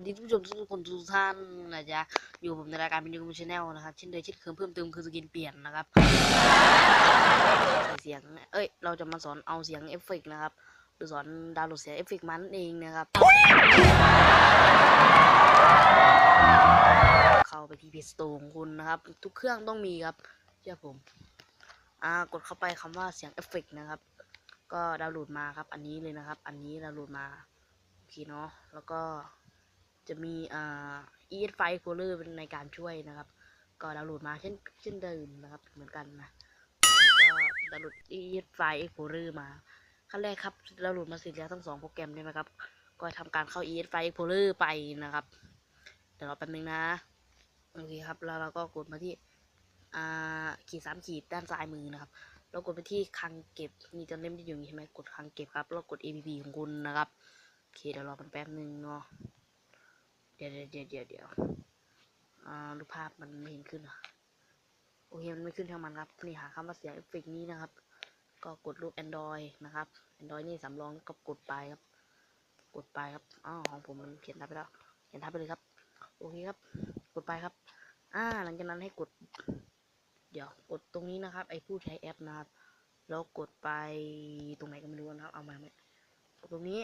วัสดีทุกผู้ชมทุกคนทุกท่านนะจ๊ะอยู่ผมในรายการเป็นยูทูบชาแนลนะครับเช่นเดิมเช่นเคยเพิ่มเติมคือสกินเปลี่ยนนะครับเสียงเอ้ยเราจะมาสอนเอาเสียงเอฟเฟกต์นะครับหรือสอนดาวน์โหลดเสียงเอฟเฟกต์มันเองนะครับ เข้าไปที่เพจสโตของคุณนะครับ ทุกเครื่องต้องมีครับเชื่อผมอ่ากดเข้าไปคำว่าเสียงเอฟเฟกต์นะครับ ก็ดาวน์โหลดมาครับ อันนี้เลยนะครับ อันนี้ดาวน์โหลดมาโอเคเนาะแล้วก็ จะมีอ่า ES File Explorer เป็นในการช่วยนะครับ ก็ดาวน์โหลดมาเช่นเช่นเดิมนะครับเหมือนกันนะแล้วก็ดาวน์โหลด ES File Explorer มาขั้นแรกครับดาวน์โหลดมาเสร็จแล้วทั้งสองโปรแกรมใช่ไหมครับ ก็ทำการเข้า ES File Explorer ไปนะครับเดี๋ยวรอแป๊บนึงนะโอเคครับแล้วเราก็กดมาที่อ่าขีดสามขีดด้านซ้ายมือนะครับเรากดไปที่คังเก็บนี่จะเล่มที่อยู่นี่ใช่ไหมกดคังเก็บครับแล้วกด APP ของคุณนะครับโอเคเดี๋ยวรอกันแป๊บนึงเนาะ ดี๋ยวเดี๋ยวเดี๋ยวเดี๋ยวเดี๋ยวอ่ารูปภาพมันไม่เห็นขึ้นอะโอเคมันไม่ขึ้นทางมันครับ นี่หาคำว่าเสียงเอฟเฟกนี้นะครับ ก็กดรูป Android นะครับ Android นี่สำรองก็กดไปครับ กดไปครับอ้าวของผมมันเขียนทับไปแล้วเขียนทับไปเลยครับ โอเคครับ กดไปครับ อ่า หลังจากนั้นให้กด เดี๋ยวกดตรงนี้นะครับ ไอผู้ใช้แอปนะครับ แล้วกดไปตรงไหนก็ไม่รู้นะครับ เอามาไหมกดตรงนี้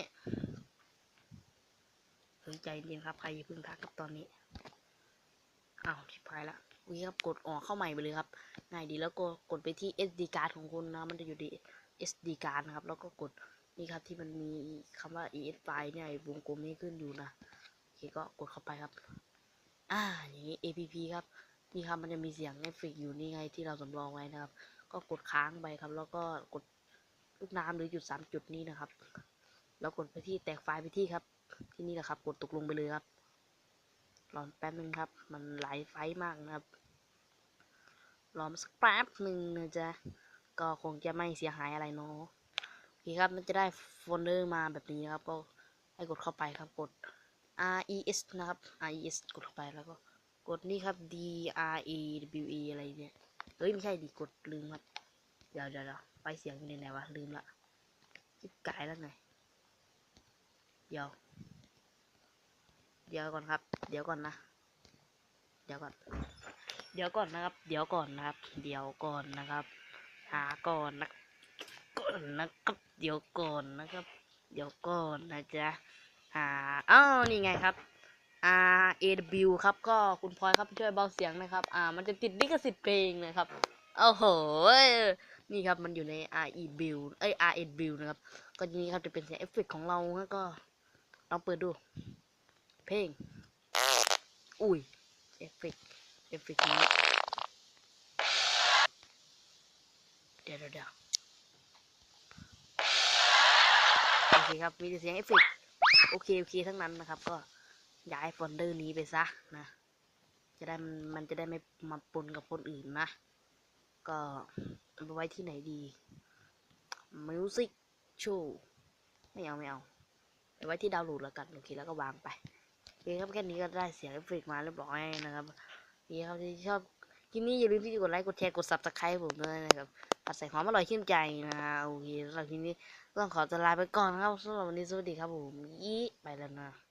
ใจเย็นครับ ใครอย่าเพิ่งทักครับตอนนี้อ้าวชิบหายละวิครับกดออกเข้าใหม่ไปเลยครับ ง่ายดีแล้วก็กดไปที่ SD card ของคุณนะ มันจะอยู่ที่ SD card นะครับ แล้วก็กดนี่ครับที่มันมีคำว่า ES file เนี่ยวงกลมนี้ขึ้นอยู่นะโอเคก็กดเข้าไปครับ อ่าอย่างนี้ APP ครับนี่ครับมันจะมีเสียงเอฟเฟกอยู่นี่ไงที่เราสำรองไว้นะครับ ก็กดค้างไปครับ แล้วก็กดลูกน้ำหรือจุดสามจุดนี้นะครับ แล้วกดไปที่แตกไฟล์ไปที่ครับ ที่นี่แหละครับ กดตกลงไปเลยครับรอแป๊บนึงครับ มันหลายไฟมากนะครับรอมสักแป๊บหนึ่งนะจ๊ะก็คงจะไม่เสียหายอะไรเนาะโอเคครับมันจะได้โฟลเดอร์มาแบบนี้นะครับ ก็ให้กดเข้าไปครับกด res นะครับ res กดเข้าไปแล้วก็กดนี่ครับ d r a w e อะไรเนี่ยเฮ้ยไม่ใช่ดิกดลืมครับเดี๋ยวเดี๋ยวเดี๋ยวไปเสียงอยู่ในไหนวะลืมละจิบกายแล้วไงเดี๋ยว เดี๋ยวก่อนครับ เดี๋ยวก่อนนะ เดี๋ยวก่อน เดี๋ยวก่อนนะครับ เดี๋ยวก่อนนะครับ เดี๋ยวก่อนนะครับ หาก่อนนะก่อนนะครับ เดี๋ยวก่อนนะครับ เดี๋ยวก่อนนะจ๊ะ หาอ้าวนี่ไงครับ R A W ครับ ก็คุณพลอยครับช่วยเบาเสียงนะครับ อ่า มันจะติดลิขสิทธิ์เพลงนะครับ โอ้โห นี่ครับ มันอยู่ใน R E Build เอ้ย R N Build นะครับ ก็ทีนี้ครับจะเป็นเสียงเอฟเฟกต์ของเราแล้วก็ลองเปิดดู เพลง อุ้ย เอฟเฟกเอฟเฟกนี้เดี๋ยวเดี๋ยวโอเคครับ มีแต่เสียงเอฟเฟกโอเค โอเค ทั้งนั้นนะครับ ก็ย้ายโฟลเดอร์นี้ไปซะนะ จะได้มันมันจะได้ไม่มาปนกับคนอื่นนะ ก็เอาไปไว้ที่ไหนดี Music Show ไม่เอาไม่เอาไปไว้ที่ดาวน์โหลดแล้วกัน โอเค แล้วก็วางไป คครับแค่นี้ก็ได้เสียงเอฟเฟกมาเรียบร้อยนะครับนี่ครับที่ชอบคลิปนี้อย่าลืมที่จะกดไลค์กดแชร์กดซับสไครป์ผมด้วยนะครับผัดใส่หอมอร่อยชื่นใจนะโอเคสำหรับคลิปนี้ต้องขอตัวลาไปก่อนนะครับสำหรับวันนี้สวัสดีครับผมยี่ไปแล้วนะ